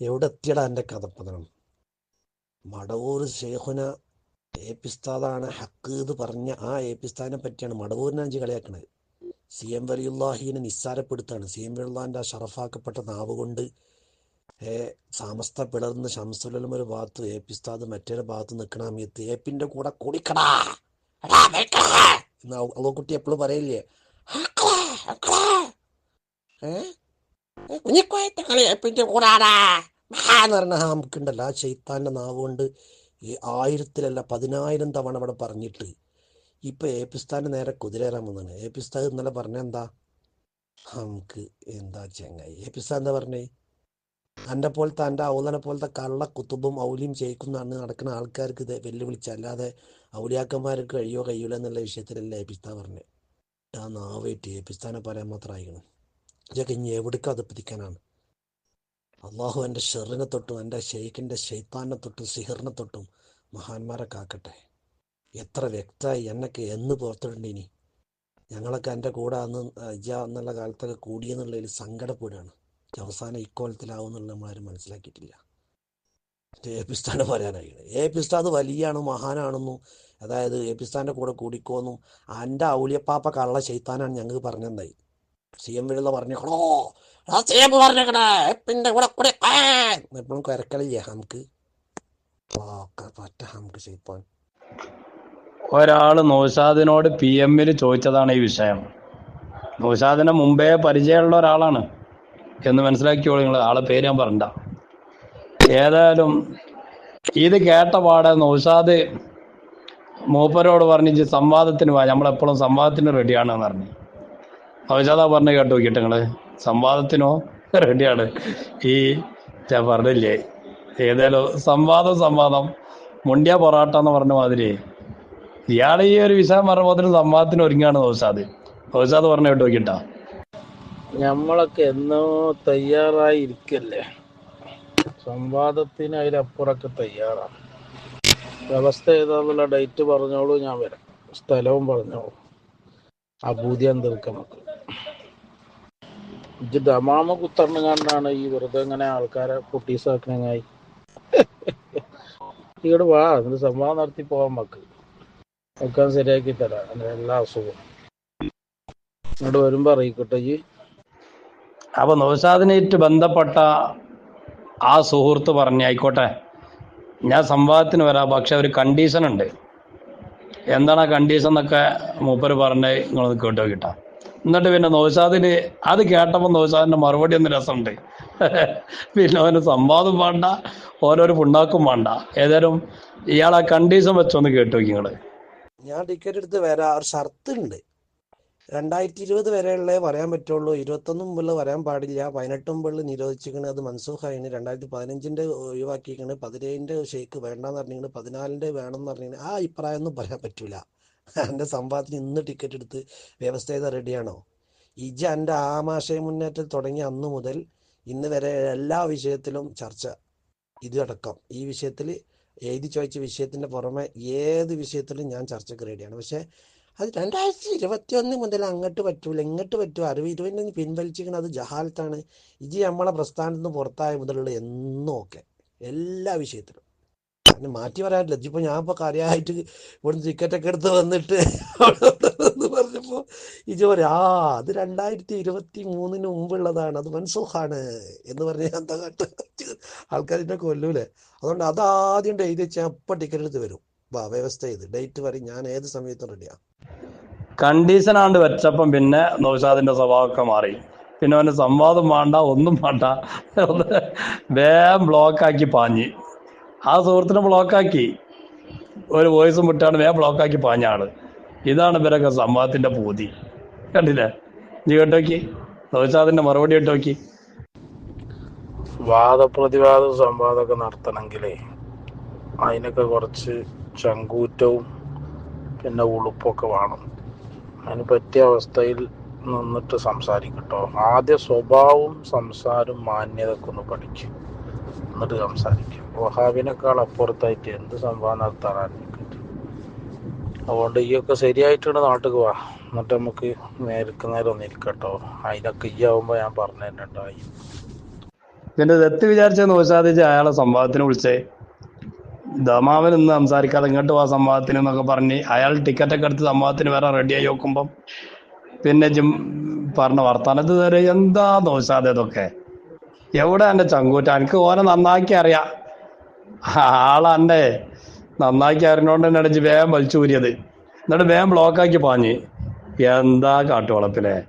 എവിടെ എത്തിയടാ എന്റെ കഥപ്പതനം? മടവൂർ ഷെയ്ഖുന പിസ്താദാണ് ഹക്ക് എന്ന് പറഞ്ഞ ആ ഏപ്പിസ്താദിനെ പറ്റിയാണ് മടവൂരിനെ അഞ്ച് കളിയാക്കണത്. സി എം വലിയുല്ലാഹിനെ നിസ്സാരപ്പെടുത്താണ്. സി എം വലിയുള്ളാന്റെ ആ ഷറഫാക്കപ്പെട്ട നാവ് കൊണ്ട് സമസ്ത പിളർന്ന് ഷംസുലം ഒരു ഭാഗത്ത് ഏപ്പിസ്താദ് മറ്റൊരു ഭാഗത്ത് നിൽക്കണ സമയത്ത് ഏപ്പിന്റെ കൂടെ കുടിക്കടാ എന്ന് അവ കുട്ടി എപ്പോഴും പറയില്ലേ ഏ, ഏപ്പിന്റെ കൂടാടാ പറഞ്ഞ നമുക്കുണ്ടല്ലോ. ആ ചൈത്താന്റെ നാവ് കൊണ്ട് ഈ ആയിരത്തിലല്ല പതിനായിരം തവണ അവിടെ പറഞ്ഞിട്ട് ഇപ്പൊ ഏപ്പിസ്ഥാന്റെ നേരെ കുതിരേറാൻ വന്നാണ്. ഏപ്പിസ്ഥാൻ ഇന്നലെ പറഞ്ഞ എന്താ? നമുക്ക് എന്താ ചെങ്ങായി? ഏപ്പിസ്ഥാൻ എന്താ പറഞ്ഞേ? എന്റെ പോലത്തെ എന്റെ ഔലനെ പോലത്തെ കള്ള കുത്തുബും ഔലിയും ചെയ്യിക്കുന്നതാണ് നടക്കുന്ന ആൾക്കാർക്ക് ഇത് വെല്ലുവിളിച്ച. അല്ലാതെ ഔലിയാക്കന്മാർക്ക് കഴിയോ കഴിയൂല എന്നുള്ള വിഷയത്തിലല്ല ഏപ്പിസ്ഥാൻ പറഞ്ഞത് ആ നാവേറ്റ് ഏപ്പിസ്ഥാനെ പറയാൻ മാത്രം ഇതൊക്കെ ഇനി എവിടേക്ക് അത് പിടിക്കാനാണ്. അള്ളാഹു എന്റെ ഷെറിനെ തൊട്ടും എന്റെ ഷെയ്ഖിന്റെ ഷെയ്ത്താനെ തൊട്ടും സിഹറിനെ തൊട്ടും മഹാന്മാരെ കാക്കട്ടെ. എത്ര വ്യക്തമായി എന്നൊക്കെ എന്ന് പുറത്തിടണ്ട ഇനി. ഞങ്ങളൊക്കെ എന്റെ കൂടെ അന്ന് ഇജ എന്നുള്ള കാലത്തൊക്കെ കൂടിയെന്നുള്ളതിൽ സങ്കടപ്പെടുകയാണ്. അവസാനം ഇക്കോലത്തിലാവും എന്നുള്ള നമ്മളാരും മനസ്സിലാക്കിയിട്ടില്ല. ഏപ്പിസ്ഥാനെ പറയാനായിട്ട് എ പിസ്താദ് വലിയാണ് മഹാനാണെന്നും. അതായത് ഏപ്പിസ്ഥാന്റെ കൂടെ കൂടിക്കോന്നും. എന്റെ ഔലിയപ്പാപ്പ കള്ള ചെയ്ത്താനാണ് ഞങ്ങൾക്ക് പറഞ്ഞെന്നായി സി എം വിടുന്ന പറഞ്ഞേക്കണോ? ആ സി എം പറഞ്ഞേക്കണേ പിന്നെ കൂടെ കൂടെ എപ്പോഴും കുരക്കലില്ലേ നമുക്ക് പറ്റ ചെയ്ത്താൻ ഒരാൾ നൗഷാദിനോട് പി എമ്മിൽ ചോദിച്ചതാണ് ഈ വിഷയം. നൗഷാദിനെ മുമ്പേ പരിചയമുള്ള ഒരാളാണ് എന്ന് മനസ്സിലാക്കിയോളൂ നിങ്ങൾ ആളെ പേര് ഞാൻ പറഞ്ഞ ഏതായാലും ഇത് കേട്ട പാടെ നൗഷാദ് മൂപ്പരോട് പറഞ്ഞു സംവാദത്തിന് വാ. നമ്മളെപ്പോഴും സംവാദത്തിന് റെഡിയാണെന്ന് പറഞ്ഞു. നൗഷാദാ പറഞ്ഞു കേട്ടോ നോക്കിയിട്ട് നിങ്ങൾ സംവാദത്തിനോ റെഡിയാണ്. ഈ ഞാൻ പറഞ്ഞില്ലേ ഏതായാലും സംവാദം സംവാദം മുണ്ടിയ പൊറാട്ട എന്ന് പറഞ്ഞ മാതിരി ഇയാൾ ഈ ഒരു വിഷയം പറഞ്ഞ സംവാദത്തിന് ഒരുങ്ങാണ് ഔസാദ് ഔസാദ് പറഞ്ഞു കേട്ടോ നോക്കിട്ടാ നമ്മളൊക്കെ എന്നോ തയ്യാറായി ഇരിക്കല്ലേ സംവാദത്തിന് അതിലപ്പുറമൊക്കെ തയ്യാറാണ് വ്യവസ്ഥ ഏതാന്നുള്ള ഡേറ്റ് പറഞ്ഞോളൂ ഞാൻ വരാം. സ്ഥലവും പറഞ്ഞോളൂ. അബൂദിയം തീർക്കാം ഇത് ദമാമ കുത്തറിന് കണ്ടാണ് ഈ വെറുതെ ഇങ്ങനെ ആൾക്കാരെ പൊട്ടീസാക്കണങ്ങായി. ഇവിടെ വാ എന്നിട്ട് സംവാദം നടത്തി പോവാൻ മക്ക്. ഒക്കെ ശരിയാക്കി തരാം അങ്ങനെ എല്ലാ അസുഖവും. ഇങ്ങോട്ട് വരുമ്പോ അറിയിക്കട്ടെ ഈ അപ്പൊ നൗസാദിനായിട്ട് ബന്ധപ്പെട്ട ആ സുഹൃത്ത് പറഞ്ഞു ആയിക്കോട്ടെ. ഞാൻ സംവാദത്തിന് വരാം പക്ഷെ ഒരു കണ്ടീഷൻ ഉണ്ട്. എന്താണ് ആ കണ്ടീഷൻ എന്നൊക്കെ മൂപ്പര് പറഞ്ഞ് നിങ്ങളൊന്ന് കേട്ടോ കിട്ടാം. എന്നിട്ട് പിന്നെ നൗഷാദിന് അത് കേട്ടപ്പോൾ നൗസാദിന്റെ മറുപടി ഒന്ന് രസമുണ്ട്. പിന്നെ അവന് സംവാദം വേണ്ട ഓരോരു പുണ്ണാക്കും വേണ്ട. ഏതായാലും ഇയാളെ കണ്ടീഷൻ വെച്ചൊന്ന് കേട്ടു നോക്കി നിങ്ങൾ ഞാൻ ടിക്കറ്റ് എടുത്ത് വരാ ഒരു ഷർത്ത് ഉണ്ട് രണ്ടായിരത്തി ഇരുപത് വരെയുള്ളേ പറയാൻ പറ്റുള്ളൂ. ഇരുപത്തൊന്ന് മുമ്പുള്ള വരാൻ പാടില്ല. പതിനെട്ട് മുമ്പുള്ള നിരോധിച്ചിരിക്കണേ. അത് മൻസൂഖായിന് രണ്ടായിരത്തി പതിനഞ്ചിന്റെ ഒഴിവാക്കിയിരിക്കണേ. പതിനേഴിന്റെ ഷേക്ക് വേണ്ടെന്ന് പറഞ്ഞിരിക്കണേ. പതിനാലിന്റെ വേണമെന്ന് പറഞ്ഞിരിക്കണ്. ആ അഭിപ്രായം ഒന്നും പറയാൻ പറ്റൂല. എന്റെ സംവാദത്തിന് ഇന്ന് ടിക്കറ്റ് എടുത്ത് വ്യവസ്ഥ ചെയ്താൽ റെഡിയാണോ ഇജ എന്റെ ആമാശയ മുന്നേറ്റം തുടങ്ങിയ അന്ന് മുതൽ ഇന്ന് വരെ എല്ലാ വിഷയത്തിലും ചർച്ച ഇതടക്കം. ഈ വിഷയത്തിൽ എഴുതി ചോദിച്ച വിഷയത്തിന്റെ പുറമെ ഏത് വിഷയത്തിലും ഞാൻ ചർച്ചയ്ക്ക് റെഡിയാണ് പക്ഷേ അത് രണ്ടായിരത്തി ഇരുപത്തി ഒന്ന് മുതൽ അങ്ങോട്ട് പറ്റൂല. ഇങ്ങോട്ട് പറ്റുമോ അറിവ് ഇരുപതിന് പിൻവലിച്ചിരിക്കുന്നത് അത് ജഹാലത്താണ്. ഇജി നമ്മളെ പ്രസ്ഥാനത്ത് നിന്ന് പുറത്തായ മുതലുള്ള എന്നും ഒക്കെ എല്ലാ വിഷയത്തിലും. അതിന് മാറ്റി പറയാനില്ല. ഇജിപ്പോൾ ഞാൻ ഇപ്പോൾ കാര്യമായിട്ട് ഇവിടുന്ന് ടിക്കറ്റൊക്കെ എടുത്ത് വന്നിട്ട് എന്ന് പറഞ്ഞപ്പോൾ ഇജി പറയും ആ അത് രണ്ടായിരത്തി ഇരുപത്തി മൂന്നിന് മുമ്പുള്ളതാണ്. അത് മൻസൂഖാണ് എന്ന് പറഞ്ഞ് ഞാൻ എന്താ കാട്ട്. ആൾക്കാരിന്റെ കൊല്ലൂലേ. അതുകൊണ്ട് അത് ആദ്യം ഡേറ്റ് വെച്ചാൽ അപ്പം ടിക്കറ്റ് എടുത്ത് വരും. വാ വ്യവസ്ഥ ചെയ്ത്. ഡേറ്റ് പറയും ഞാൻ ഏത് സമയത്തും റെഡിയാണ് കണ്ടീഷൻ ആണ്ട് വെച്ചപ്പം പിന്നെ നൗഷാദിന്റെ സ്വഭാവമൊക്കെ മാറി. പിന്നെ അവന് സംവാദം വേണ്ട ഒന്നും വേണ്ട. വേഗം ബ്ലോക്കാക്കി പാഞ്ഞ്. ആ സുഹൃത്തിനെ ബ്ലോക്കാക്കി ഒരു വോയിസും വിട്ടാണ് വേ ബ്ലോക്കാക്കി പാഞ്ഞാണ് ഇതാണ് ഇവരൊക്കെ സംവാദത്തിന്റെ പൂതി. കണ്ടില്ലേ? നീ കേട്ടോക്കി സോചാദിന്റെ മറുപടി കേട്ടോക്കി വാദപ്രതിവാദ സംവാദമൊക്കെ നടത്തണമെങ്കിലേ അതിനൊക്കെ കുറച്ച് ചങ്കൂറ്റവും പിന്നെ ഉളുപ്പൊക്കെ വേണം. അതിന് പറ്റിയ അവസ്ഥയിൽ നിന്നിട്ട് സംസാരിക്കട്ടോ. ആദ്യ സ്വഭാവവും സംസാരവും മാന്യതൊക്കെ ഒന്ന് പഠിക്കും. എന്നിട്ട് സംസാരിക്കും. വഹാബിനേക്കാൾ അപ്പുറത്തായിട്ട് എന്ത് സംഭവം എനിക്കിട്ട് അതുകൊണ്ട് ഈ ഒക്കെ ശരിയായിട്ടാണ് നാട്ടിൽ വാ. എന്നിട്ട് നമുക്ക് നേരിക്കുന്നേരം ഒന്ന് ഇരിക്കട്ടോ. അതിനൊക്കെ ഈ ആവുമ്പോൾ ഞാൻ പറഞ്ഞു തന്നെ ഉണ്ടായി പിന്നെ ദത്ത് വിചാരിച്ച നോശാദിച്ച് അയാളെ സംഭവത്തിന് വിളിച്ചേ? ദമാവൻ സംസാരിക്കാതെ ഇങ്ങോട്ട് വാ സംഭവത്തിന് എന്നൊക്കെ പറഞ്ഞ് അയാൾ ടിക്കറ്റൊക്കെ എടുത്ത് സംഭവത്തിന് വരാൻ റെഡിയായി നോക്കുമ്പം പിന്നെ ജിം പറഞ്ഞ വർത്താനത്ത് എന്താ നോശാദ് ഇതൊക്കെ? എവിടെ എന്റെ ചങ്കൂറ്റ? എനിക്ക് ഓനെ നന്നാക്കി അറിയാം. ആളെന്നെ നന്നാക്കി അറിഞ്ഞോണ്ട് തന്നെ അടിച്ച് വേഗം വലിച്ചൂരിയത്. എന്നിട്ട് വേഗം ബ്ലോക്കാക്കി പാഞ്ഞ്. എന്താ കാട്ടുവളപ്പിലെ?